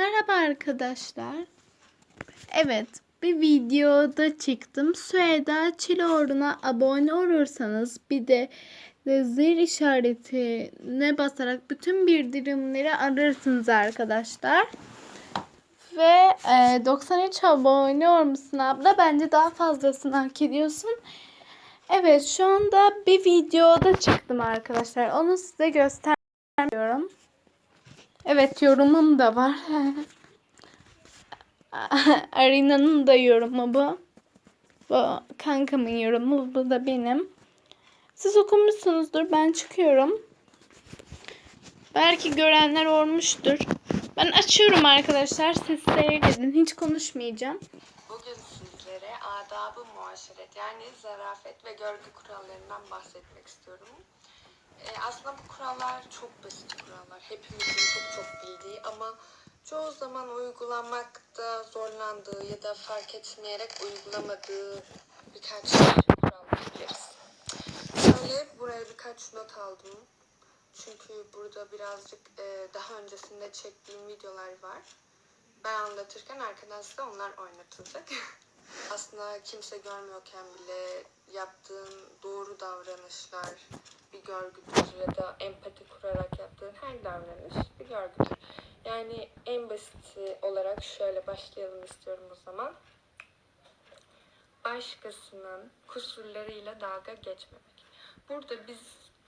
Merhaba arkadaşlar. Evet, bir videoda çıktım. Süheda Çiloğlu'na abone olursanız bir de zil işaretine basarak bütün bildirimleri alırsınız arkadaşlar. Ve e, 93 abone olmuşsun abla. Bence daha fazlasını hak ediyorsun. Evet şu anda bir videoda çıktım arkadaşlar. Onu size göstermiyorum. Evet yorumum da var. Arina'nın da yorumu bu. Bu kankamın yorumu. Bu da benim. Siz okumuşsunuzdur. Ben çıkıyorum. Belki görenler olmuştur. Ben açıyorum arkadaşlar. Siz seyredin. Hiç konuşmayacağım. Bugün sizlere adabı muaşeret yani zarafet ve görgü kurallarından bahsetmek istiyorum. Ee, aslında bu kurallar çok basit kurallar. Hepimizin çok çok bildiği ama çoğu zaman uygulanmakta zorlandığı ya da fark etmeyerek uygulamadığı birkaç kural biliriz. Şöyle buraya birkaç not aldım. Çünkü burada birazcık e, daha öncesinde çektiğim videolar var. Ben anlatırken arkadan size onlar oynatılacak. Aslında kimse görmüyorken bile yaptığın doğru davranışlar bir görgüdür ya da empati kurarak yaptığın her davranış bir görgüdür. Yani en basiti olarak şöyle başlayalım istiyorum o zaman. Başkasının kusurlarıyla dalga geçmemek. Burada biz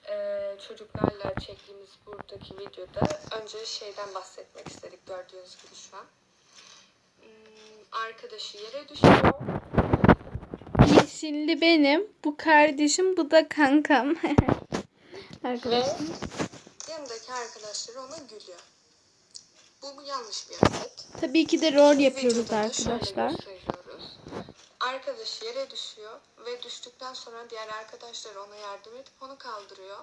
e, çocuklarla çektiğimiz buradaki videoda önce şeyden bahsetmek istedik gördüğünüz gibi şu an. Hmm, Arkadaşı yere düşüyor. Yeşilli benim. Bu kardeşim. Bu da kankam. Arkadaşlar. yanındaki arkadaşları ona gülüyor. Bu yanlış bir hareket. Tabii ki de rol yapıyoruz arkadaşlar. Arkadaşı yere düşüyor ve düştükten sonra diğer arkadaşlar ona yardım edip onu kaldırıyor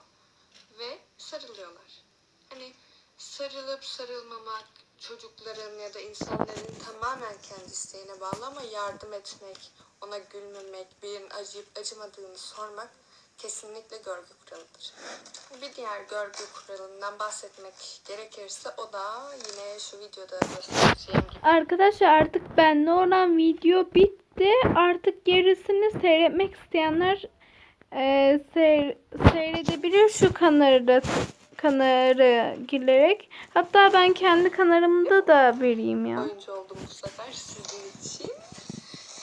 ve sarılıyorlar. Hani sarılıp sarılmamak çocukların ya da insanların tamamen kendi isteğine bağlı ama yardım etmek, ona gülmemek, birinin acıyıp acımadığını sormak kesinlikle görgü kuralıdır. Bir diğer görgü kuralından bahsetmek gerekirse o da yine şu videoda göstereceğim gibi Arkadaşlar artık benle olan video bitti. Artık gerisini seyretmek isteyenler e, seyr- seyredebilir şu kanarı kanarı girerek. Hatta ben kendi kanalımda da vereyim ya. oyuncu oldum bu sefer sizin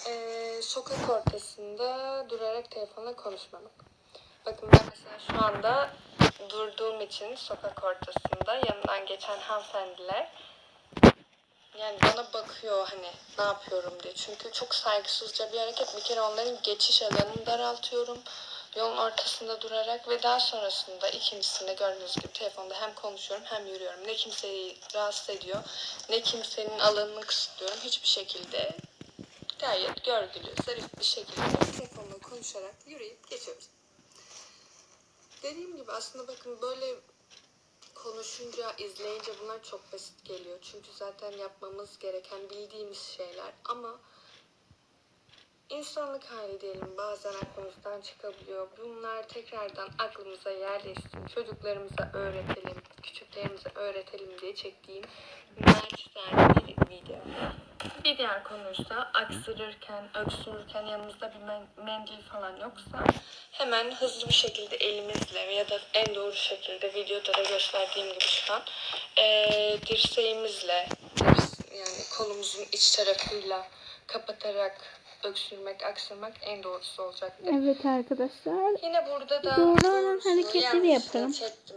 Ee, sokak ortasında durarak telefonla konuşmamak. Bakın ben mesela şu anda durduğum için sokak ortasında yanından geçen hanımefendiler yani bana bakıyor hani ne yapıyorum diye. Çünkü çok saygısızca bir hareket. Bir kere onların geçiş alanını daraltıyorum. Yolun ortasında durarak ve daha sonrasında ikincisinde gördüğünüz gibi telefonda hem konuşuyorum hem yürüyorum. Ne kimseyi rahatsız ediyor ne kimsenin alanını kısıtlıyorum. Hiçbir şekilde gayet görgülü, zarif bir şekilde telefonla konuşarak yürüyüp geçiyoruz. Dediğim gibi aslında bakın böyle konuşunca, izleyince bunlar çok basit geliyor. Çünkü zaten yapmamız gereken bildiğimiz şeyler ama insanlık hali diyelim bazen aklımızdan çıkabiliyor. Bunlar tekrardan aklımıza yerleşsin. Çocuklarımıza öğretelim, küçüklerimize öğretelim diye çektiğim naçizane bir video. Bir diğer konuysa aksırırken, öksürürken yanımızda bir men- mendil falan yoksa hemen hızlı bir şekilde elimizle ya da en doğru şekilde videoda da gösterdiğim gibi şu an eee, dirseğimizle dirs- yani kolumuzun iç tarafıyla kapatarak öksürmek, aksırmak en doğrusu olacaktır. Evet arkadaşlar. Yine burada da Doğru olan doğrusunu, hareketleri yanlışını yaparım. Çektim.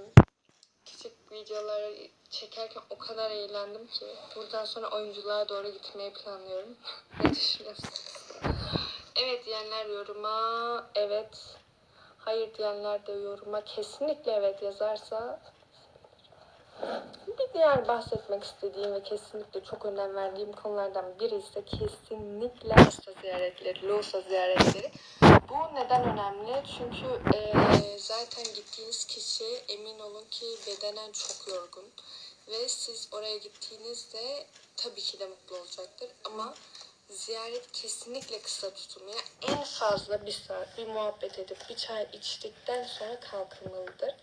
Küçük videoları çekerken o kadar eğlendim ki buradan sonra oyunculuğa doğru gitmeyi planlıyorum. ne düşünüyorsunuz? Evet diyenler yoruma evet. Hayır diyenler de yoruma kesinlikle evet yazarsa bir diğer bahsetmek istediğim ve kesinlikle çok önem verdiğim konulardan biri ise kesinlikle hasta ziyaretleri, loğusa ziyaretleri. Bu neden önemli? Çünkü eee, zaten gittiğiniz kişi emin olun ki bedenen çok yorgun. Ve siz oraya gittiğinizde tabii ki de mutlu olacaktır. Ama ziyaret kesinlikle kısa tutun. Yani en fazla bir saat bir muhabbet edip bir çay içtikten sonra kalkılmalıdır.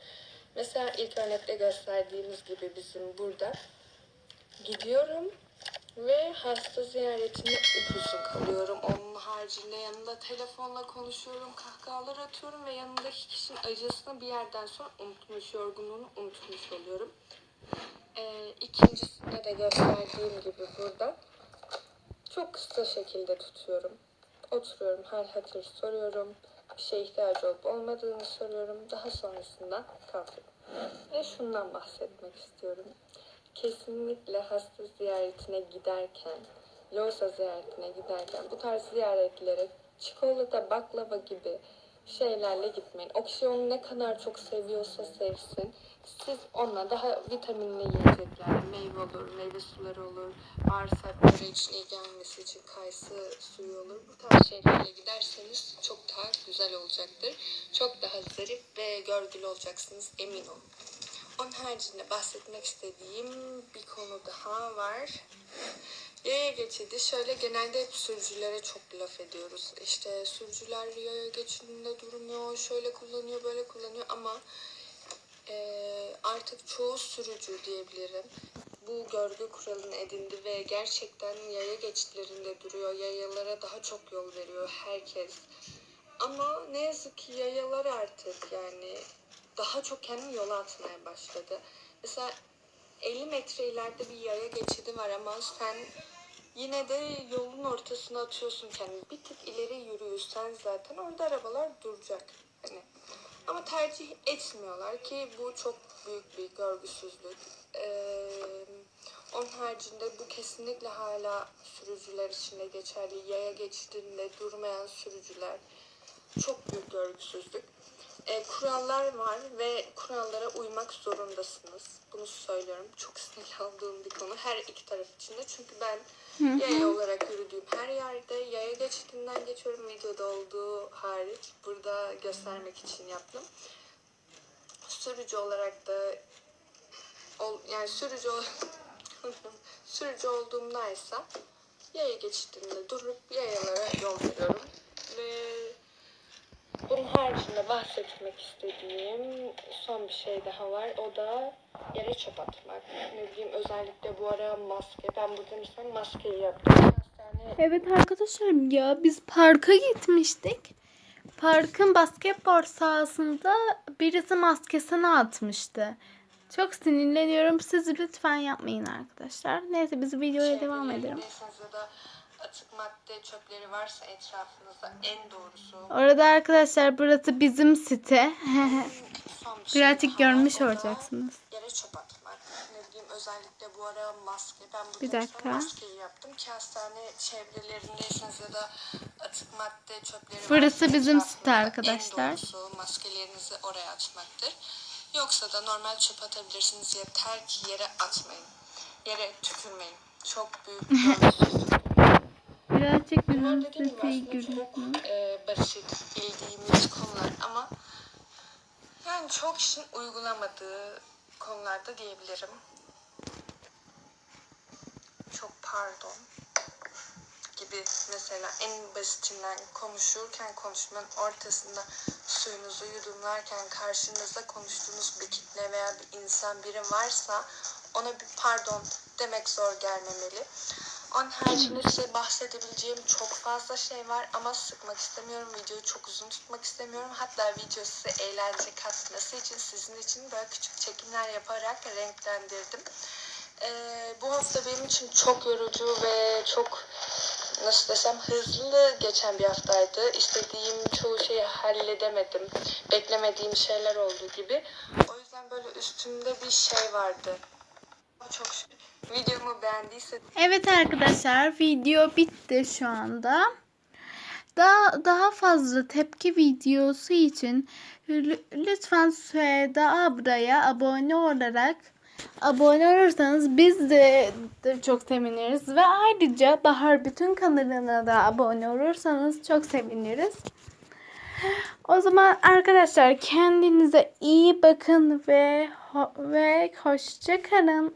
Mesela ilk örnekte gösterdiğimiz gibi bizim burada gidiyorum ve hasta ziyaretinde upuzun kalıyorum. Onun haricinde yanında telefonla konuşuyorum, kahkahalar atıyorum ve yanındaki kişinin acısını bir yerden sonra unutmuş, yorgunluğunu unutmuş oluyorum. Ee, ikincisinde de gösterdiğim gibi burada çok kısa şekilde tutuyorum. Oturuyorum, hal hatır soruyorum. Bir şeye ihtiyacı olup olmadığını soruyorum. Daha sonrasında kalkıyorum. Ve şundan bahsetmek istiyorum. Kesinlikle hasta ziyaretine giderken, Loğusa ziyaretine giderken bu tarz ziyaretlere çikolata, baklava gibi şeylerle gitmeyin. O kişi onu ne kadar çok seviyorsa sevsin. Siz ona daha vitaminli yiyecekler, meyve olur, meyve suları olur, bağırsakları için iyi gelmesi için kayısı suyu olur. Bu tarz şeylerle giderseniz çok daha güzel olacaktır. Çok daha zarif ve görgülü olacaksınız emin olun. Onun haricinde bahsetmek istediğim bir konu daha var. Yaya geçidi şöyle genelde hep sürücülere çok laf ediyoruz. İşte sürücüler yaya geçidinde durmuyor, şöyle kullanıyor, böyle kullanıyor ama eee, artık çoğu sürücü diyebilirim bu görgü kuralını edindi ve gerçekten yaya geçitlerinde duruyor. Yayalara daha çok yol veriyor herkes. Ama ne yazık ki yayalar artık yani daha çok kendini yola atmaya başladı. Mesela 50 metre ileride bir yaya geçidi var ama sen yine de yolun ortasına atıyorsun kendini. Bir tık ileri yürüyorsan zaten orada arabalar duracak. Hani ama tercih etmiyorlar ki bu çok büyük bir görgüsüzlük. Ee, onun haricinde bu kesinlikle hala sürücüler için de geçerli. Yaya geçidinde durmayan sürücüler çok büyük görgüsüzlük. Ee, kurallar var ve kurallara uymak zorundasınız. Bunu söylüyorum. Çok sinirli olduğum bir konu her iki taraf için de. Çünkü ben yaya olarak yürüdüğüm her yerde yaya geçidinden geçiyorum. Videoda olduğu hariç burada göstermek için yaptım. Sürücü olarak da ol, yani sürücü sürücü olduğumdaysa yaya geçidinde durup yayalara yol veriyorum ve bunun haricinde bahsetmek istediğim son bir şey daha var. O da yere çöp atmak. Ne bileyim özellikle bu ara maske. Ben burada mesela maskeyi yaptım. Hastane Evet arkadaşlar ya biz parka gitmiştik. Parkın basketbol sahasında birisi maskesini atmıştı. Çok sinirleniyorum. Siz lütfen yapmayın arkadaşlar. Neyse biz videoya devam edelim. Çevrenizde ya da atık madde çöpleri varsa etrafınızda en doğrusu Orada arkadaşlar burası bizim site. son bir şey Birazcık daha var. görmüş olacaksınız. Yere çöp atmak. Ne bileyim özellikle bu ara maske. Ben Bir dakika. maskeyi yaptım ki hastane çevrelerindeyseniz ya da atık madde çöpleri Burası varsa bizim etrafınızda site arkadaşlar. En doğrusu maskelerinizi oraya atmaktır. Yoksa da normal çöp atabilirsiniz. Yeter ki yere atmayın. Yere tükürmeyin. Çok büyük bir. Birazcık aslında görüyorsunuz. çok e, basit bildiğimiz konular ama yani çok kişinin uygulamadığı konularda diyebilirim. Çok pardon gibi mesela en basitinden konuşurken konuşmanın ortasında suyunuzu yudumlarken karşınızda konuştuğunuz bir kitle veya bir insan biri varsa ona bir pardon demek zor gelmemeli. Onun haricinde size bahsedebileceğim çok fazla şey var ama sıkmak istemiyorum. Videoyu çok uzun tutmak istemiyorum. Hatta video size eğlence katması için sizin için böyle küçük çekimler yaparak renklendirdim. Ee, bu hafta benim için çok yorucu ve çok nasıl desem hızlı geçen bir haftaydı. İstediğim çoğu şeyi halledemedim. Beklemediğim şeyler oldu gibi. O yüzden böyle üstümde bir şey vardı. Çok şükür. Videomu beğendiyse Evet arkadaşlar video bitti şu anda. Daha daha fazla tepki videosu için lü- lütfen Süheyda Abra'ya abone olarak abone olursanız biz de, de çok seviniriz ve ayrıca Bahar Bütün kanalına da abone olursanız çok seviniriz. O zaman arkadaşlar kendinize iyi bakın ve ho- ve hoşça kalın.